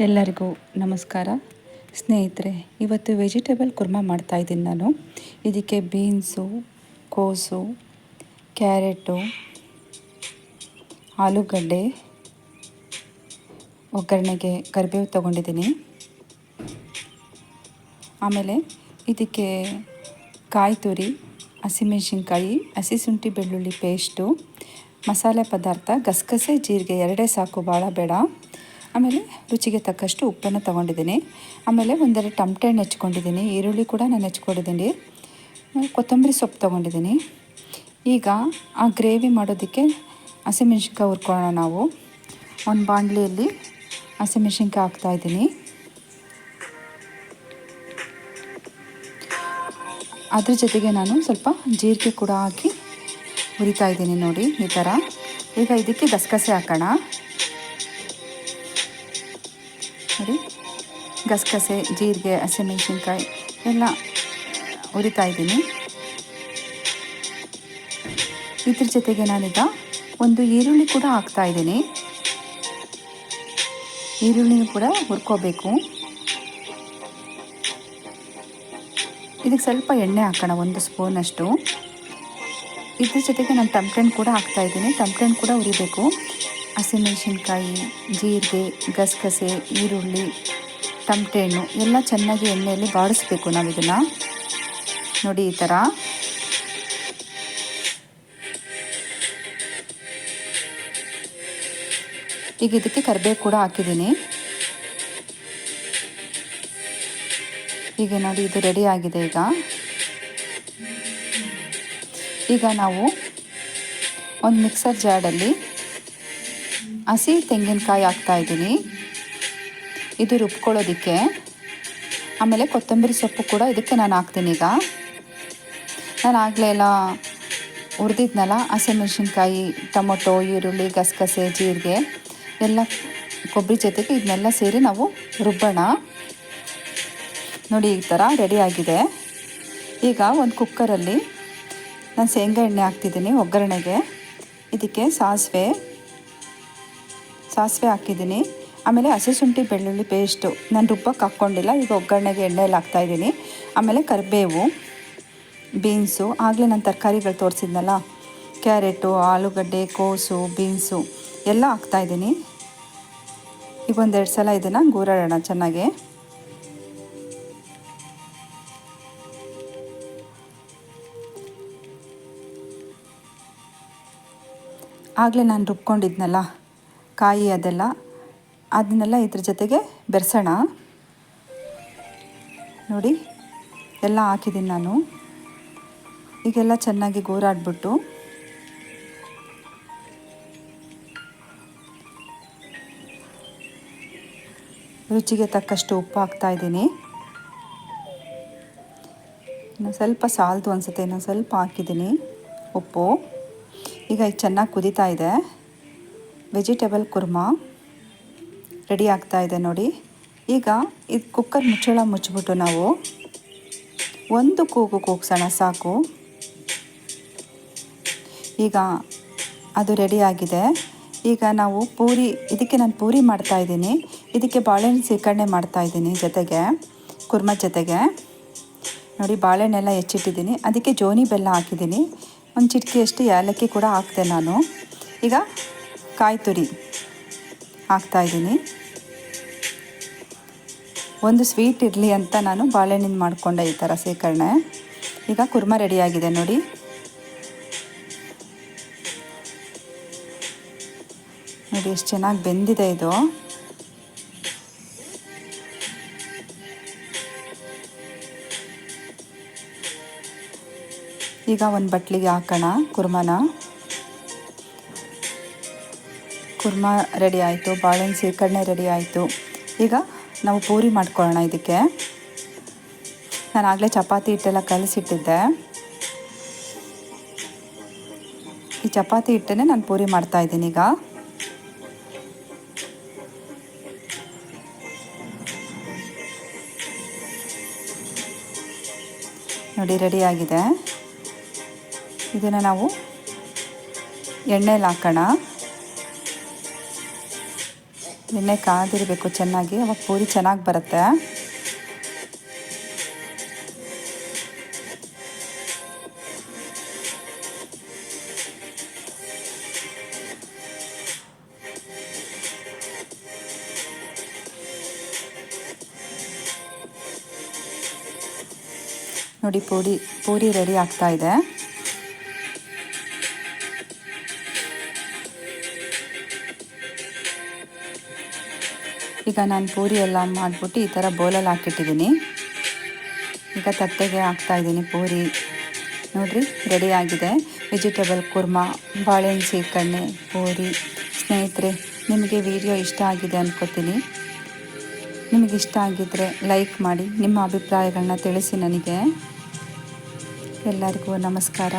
ಎಲ್ಲರಿಗೂ ನಮಸ್ಕಾರ. ಸ್ನೇಹಿತರೆ, ಇವತ್ತು ವೆಜಿಟೇಬಲ್ ಕುರ್ಮಾ ಮಾಡ್ತಾಯಿದ್ದೀನಿ ನಾನು. ಇದಕ್ಕೆ ಬೀನ್ಸು, ಕೋಸು, ಕ್ಯಾರೆಟು, ಆಲೂಗಡ್ಡೆ, ಒಗ್ಗರಣೆಗೆ ಕರಿಬೇವು ತೊಗೊಂಡಿದ್ದೀನಿ. ಆಮೇಲೆ ಇದಕ್ಕೆ ಕಾಯಿ ತುರಿ, ಹಸಿಮೆಣ್ಸಿನ್ಕಾಯಿ, ಹಸಿ ಶುಂಠಿ ಬೆಳ್ಳುಳ್ಳಿ ಪೇಸ್ಟು, ಮಸಾಲೆ ಪದಾರ್ಥ, ಗಸಗಸೆ, ಜೀರಿಗೆ, ಎರಡೇ ಸಾಕು ಭಾಳ ಬೇಡ ಆಮೇಲೆ ರುಚಿಗೆ ತಕ್ಕಷ್ಟು ಉಪ್ಪನ್ನು ತೊಗೊಂಡಿದ್ದೀನಿ. ಆಮೇಲೆ ಒಂದೆರಡು ಟಮಟೆ ಹಣ್ಣು ಹೆಚ್ಕೊಂಡಿದ್ದೀನಿ. ಈರುಳ್ಳಿ ಕೂಡ ನಾನು ಹೆಚ್ಕೊಂಡಿದ್ದೀನಿ. ಕೊತ್ತಂಬರಿ ಸೊಪ್ಪು ತೊಗೊಂಡಿದ್ದೀನಿ. ಈಗ ಆ ಗ್ರೇವಿ ಮಾಡೋದಕ್ಕೆ ಹಸಿಮೆಣ್ಸಿನ್ಕಾಯಿ ಹುರ್ಕೊಳ್ಳೋಣ ನಾವು. ಒಂದು ಬಾಣಲಿಯಲ್ಲಿ ಹಸಿಮೆಣ್ಸಿನ್ಕಾಯಿ ಹಾಕ್ತಾಯಿದ್ದೀನಿ ಅದ್ರ ಜೊತೆಗೆ ನಾನು ಸ್ವಲ್ಪ ಜೀರಿಗೆ ಕೂಡ ಹಾಕಿ ಹುರಿತಾ ಇದ್ದೀನಿ ನೋಡಿ ಈ ಥರ. ಈಗ ಇದಕ್ಕೆ ಗಸಗಸೆ ಹಾಕೋಣ. ನೋಡಿ ಗಸಗಸೆ, ಜೀರಿಗೆ, ಹಸಿಮೆಣ್ಸಿನ್ಕಾಯಿ ಎಲ್ಲ ಹುರಿತಾ ಇದ್ದೀನಿ. ಇದ್ರ ಜೊತೆಗೆ ನಾನೀಗ ಒಂದು ಈರುಳ್ಳಿ ಕೂಡ ಹಾಕ್ತಾ ಇದ್ದೀನಿ. ಈರುಳ್ಳಿನೂ ಕೂಡ ಹುರ್ಕೋಬೇಕು. ಇದಕ್ಕೆ ಸ್ವಲ್ಪ ಎಣ್ಣೆ ಹಾಕೋಣ, ಒಂದು ಸ್ಪೂನಷ್ಟು ಇದ್ರ ಜೊತೆಗೆ ನಾನು ಟಮ್ಟೆಣ್ಣು ಕೂಡ ಹಾಕ್ತಾಯಿದ್ದೀನಿ ಟಮ್ಟೆಣ್ಣು ಕೂಡ ಉರಿಬೇಕು. ಹಸಿಮೆಣ್ಸಿನ್ಕಾಯಿ, ಜೀರಿಗೆ, ಗಸಗಸೆ, ಈರುಳ್ಳಿ ಟಮಟೆ ಹಣ್ಣು ಎಲ್ಲ ಚೆನ್ನಾಗಿ ಎಣ್ಣೆಯಲ್ಲಿ ಬಾಡಿಸ್ಬೇಕು ನಾವು ಇದನ್ನು ನೋಡಿ ಈ ಥರ ಈಗ ಇದಕ್ಕೆ ಕರಿಬೇವು ಕೂಡ ಹಾಕಿದ್ದೀನಿ. ಈಗ ನೋಡಿ ಇದು ರೆಡಿ ಆಗಿದೆ ಈಗ. ಈಗ ನಾವು ಒಂದು ಮಿಕ್ಸರ್ ಜಾಡಲ್ಲಿ ಹಸಿ ತೆಂಗಿನಕಾಯಿ ಹಾಕ್ತಾಯಿದ್ದೀನಿ ಇದು ರುಬ್ಕೊಳ್ಳೋದಕ್ಕೆ. ಆಮೇಲೆ ಕೊತ್ತಂಬರಿ ಸೊಪ್ಪು ಕೂಡ ಇದಕ್ಕೆ ನಾನು ಹಾಕ್ತೀನಿ ಈಗ. ನಾನು ಆಗಲೇ ಎಲ್ಲ ಹುರಿದಿದ್ನಲ್ಲ ಹಸಿಮೆಣ್ಸಿನ್ಕಾಯಿ ಟೊಮೊಟೊ, ಈರುಳ್ಳಿ, ಗಸಗಸೆ, ಜೀರಿಗೆ ಎಲ್ಲ ಕೊಬ್ಬರಿ ಜೊತೆಗೆ ಇದನ್ನೆಲ್ಲ ಸೇರಿ ನಾವು ರುಬ್ಬೋಣ. ನೋಡಿ ಈ ಥರ ರೆಡಿಯಾಗಿದೆ ಈಗ ಒಂದು ಕುಕ್ಕರಲ್ಲಿ ನಾನು ಶೇಂಗಾ ಎಣ್ಣೆ ಹಾಕ್ತಿದ್ದೀನಿ ಒಗ್ಗರಣೆಗೆ. ಇದಕ್ಕೆ ಸಾಸಿವೆ. ಸಾಸಿವೆ ಹಾಕಿದ್ದೀನಿ. ಆಮೇಲೆ ಹಸಿ ಶುಂಠಿ, ಬೆಳ್ಳುಳ್ಳಿ ಪೇಸ್ಟು ನಾನು ರುಬ್ಬಕ್ಕೆ ಹಾಕ್ಕೊಂಡಿಲ್ಲ, ಈಗ ಒಗ್ಗರಣೆಗೆ ಎಣ್ಣೆಯಲ್ಲಿ ಹಾಕ್ತಾಯಿದ್ದೀನಿ ಆಮೇಲೆ ಕರಿಬೇವು, ಬೀನ್ಸು, ಆಗಲೇ ನಾನು ತರಕಾರಿಗಳು ತೋರಿಸಿದ್ನಲ್ಲ. ಕ್ಯಾರೆಟು, ಆಲೂಗಡ್ಡೆ, ಕೋಸು, ಬೀನ್ಸು ಎಲ್ಲ ಹಾಕ್ತಾಯಿದ್ದೀನಿ ಈಗ ಒಂದೆರಡು ಸಲ ಇದನ್ನು ಗೂರಾಡೋಣ ಚೆನ್ನಾಗಿ. ಆಗಲೇ ನಾನು ರುಬ್ಕೊಂಡಿದ್ನಲ್ಲ. ಕಾಯಿ ಅದೆಲ್ಲ, ಅದನ್ನೆಲ್ಲ ಇದ್ರ ಜೊತೆಗೆ ಬೆರೆಸೋಣ. ನೋಡಿ, ಎಲ್ಲ ಹಾಕಿದ್ದೀನಿ ನಾನು. ಈಗೆಲ್ಲ ಚೆನ್ನಾಗಿ ಗೋರಾಡ್ಬಿಟ್ಟು. ರುಚಿಗೆ ತಕ್ಕಷ್ಟು ಉಪ್ಪು ಹಾಕ್ತಾಯಿದ್ದೀನಿ ಇನ್ನು ಸ್ವಲ್ಪ ಸಾಲ್ದು ಅನಿಸುತ್ತೆ ಇನ್ನೊಂದು ಸ್ವಲ್ಪ ಹಾಕಿದ್ದೀನಿ ಉಪ್ಪು. ಈಗ ಇದು ಚೆನ್ನಾಗಿ ಕುದೀತಾ ಇದೆ. ವೆಜಿಟೇಬಲ್ ಕುರ್ಮಾ ರೆಡಿ ಆಗ್ತಾ ಇದೆ ನೋಡಿ. ಈಗ ಇದು ಕುಕ್ಕರ್ ಮುಚ್ಚಳ ಮುಚ್ಚಿಬಿಟ್ಟು ನಾವು ಒಂದು ಕೂಗು ಕೂಗ್ಸೋಣ, ಸಾಕು. ಈಗ ಅದು ರೆಡಿಯಾಗಿದೆ ಈಗ ನಾವು ಪೂರಿ, ಇದಕ್ಕೆ ನಾನು ಪೂರಿ ಮಾಡ್ತಾಯಿದ್ದೀನಿ ಇದಕ್ಕೆ ಬಾಳೆಹಣ್ಣು ಮಾಡ್ತಾ ಮಾಡ್ತಾಯಿದ್ದೀನಿ ಜೊತೆಗೆ, ಕುರ್ಮ ಜೊತೆಗೆ. ನೋಡಿ, ಬಾಳೆಹಣ್ಣೆಲ್ಲ ಹೆಚ್ಚಿಟ್ಟಿದ್ದೀನಿ. ಅದಕ್ಕೆ ಜೋನಿ ಬೆಲ್ಲ ಹಾಕಿದ್ದೀನಿ. ಒಂದು ಚಿಟಿಕೆಯಷ್ಟು ಏಲಕ್ಕಿ ಕೂಡ ಹಾಕ್ತೆ ನಾನು. ಈಗ ಕಾಯಿ ತುರಿ ಹಾಕ್ತಾಯಿದ್ದೀನಿ ಒಂದು ಸ್ವೀಟ್ ಇರಲಿ ಅಂತ ನಾನು ಬಾಳೆಹಣ್ಣಿನ ಮಾಡಿಕೊಂಡೆ ಈ ಥರ ಸೇಕರಣೆ ಈಗ ಕುರ್ಮ ರೆಡಿಯಾಗಿದೆ ನೋಡಿ. ನೋಡಿ ಎಷ್ಟು ಚೆನ್ನಾಗಿ ಬೆಂದಿದೆ ಇದು. ಈಗ ಒಂದು ಬಟ್ಲಿಗೆ ಹಾಕೋಣ ಕುರ್ಮನ. ಕುರ್ಮ ರೆಡಿ ಆಯಿತು, ಬಾಳೆಹಣ್ಣು ಸೀಕರಣೆ ರೆಡಿ ಆಯಿತು. ಈಗ ನಾವು ಪೂರಿ ಮಾಡ್ಕೊಳ್ಳೋಣ ಇದಕ್ಕೆ. ನಾನು ಆಗಲೇ ಚಪಾತಿ ಹಿಟ್ಟೆಲ್ಲ ಕಲಸಿಟ್ಟಿದ್ದೆ. ಈ ಚಪಾತಿ ಹಿಟ್ಟನ್ನೇ ನಾನು ಪೂರಿ ಮಾಡ್ತಾಯಿದ್ದೀನಿ ಈಗ. ನೋಡಿ ರೆಡಿಯಾಗಿದೆ ಇದನ್ನು ನಾವು ಎಣ್ಣೆಲಿ ಹಾಕೋಣ. ಎಣ್ಣೆ ಕಾದಿರಬೇಕು ಚೆನ್ನಾಗಿ. ಅವಾಗ ಪೂರಿ ಚೆನ್ನಾಗಿ ಬರುತ್ತೆ. ನೋಡಿ ಪೂರಿ ಪೂರಿ ರೆಡಿ ಆಗ್ತಾ ಇದೆ. ಈಗ ನಾನು ಪೂರಿ ಎಲ್ಲ ಮಾಡಿಬಿಟ್ಟು ಈ ಥರ ಬೌಲಲ್ಲಿ ಹಾಕಿಟ್ಟಿದ್ದೀನಿ. ಈಗ ತಟ್ಟೆಗೆ ಹಾಕ್ತಾ ಇದ್ದೀನಿ ಪೂರಿ. ನೋಡಿರಿ ಆಗಿದೆ. ವೆಜಿಟೇಬಲ್ ಕುರ್ಮಾ, ಬಾಳೆಹಣ್ಣು ಸೀಕಣ್ಣೆ ಪೂರಿ. ಸ್ನೇಹಿತರೆ, ನಿಮಗೆ ವಿಡಿಯೋ ಇಷ್ಟ ಆಗಿದೆ ಅಂದ್ಕೋತೀನಿ ನಿಮಗೆ ಇಷ್ಟ ಆಗಿದ್ದರೆ ಲೈಕ್ ಮಾಡಿ, ನಿಮ್ಮ ಅಭಿಪ್ರಾಯಗಳನ್ನ ತಿಳಿಸಿ ನನಗೆ. ಎಲ್ಲರಿಗೂ ನಮಸ್ಕಾರ.